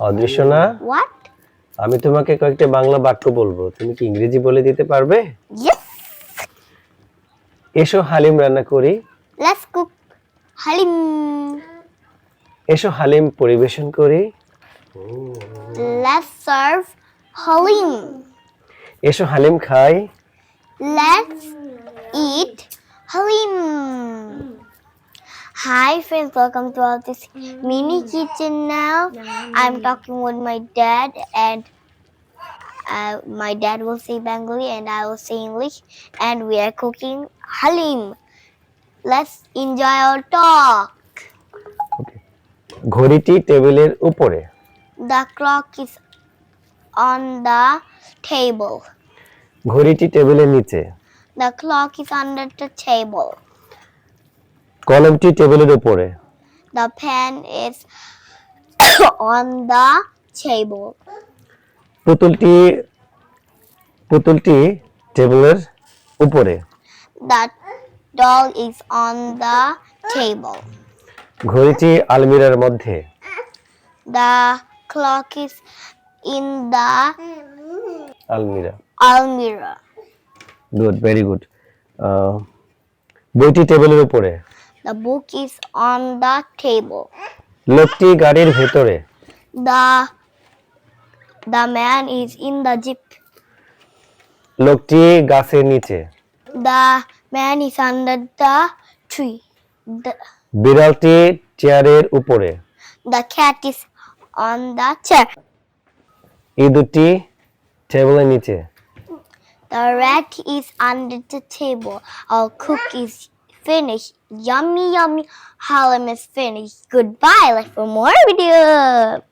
অদৃশ্য না What? আমি তোমাকে কয়েকটা বাংলা বাক্য বলব তুমি কি ইংরেজি বলে দিতে পারবে. এসো হালিম রান্না করি Let's cook halim. এসো হালিম পরিবেশন করি Let's সার্ভ halim. এসো হালিম খাই Let's it halim. Hi friends, welcome to our this mini kitchen now. I'm talking with my dad and uh, my dad will say Bengali and I will say English and we are cooking halim. Let's enjoy our talk. ঘড়িটি টেবিলের উপরে The clock is on the table. ঘড়িটি টেবিলের নিচে The clock is under the table. কলমটি টেবিলের উপরে। The fan is on the table পুতুলটি পুতুলটি টেবিলের উপরে। The doll is on the table ঘড়িটি আলমিরার মধ্যে। The clock is in the almirah. Almirah. Good very good বইটি টেবিলের উপরে। The book is on the table. লোকটি গাড়ির ভেতরে The the man is in the jeep. লোকটি গাছের নিচে The man is under the tree. The, বিড়ালটি চেয়ারের উপরে the cat is on the chair. ইঁদুরটি টেবিলের নিচে The rat is under the table. Our cook is finished. Yummy, yummy. Harlem is finished. Goodbye. Like for more video.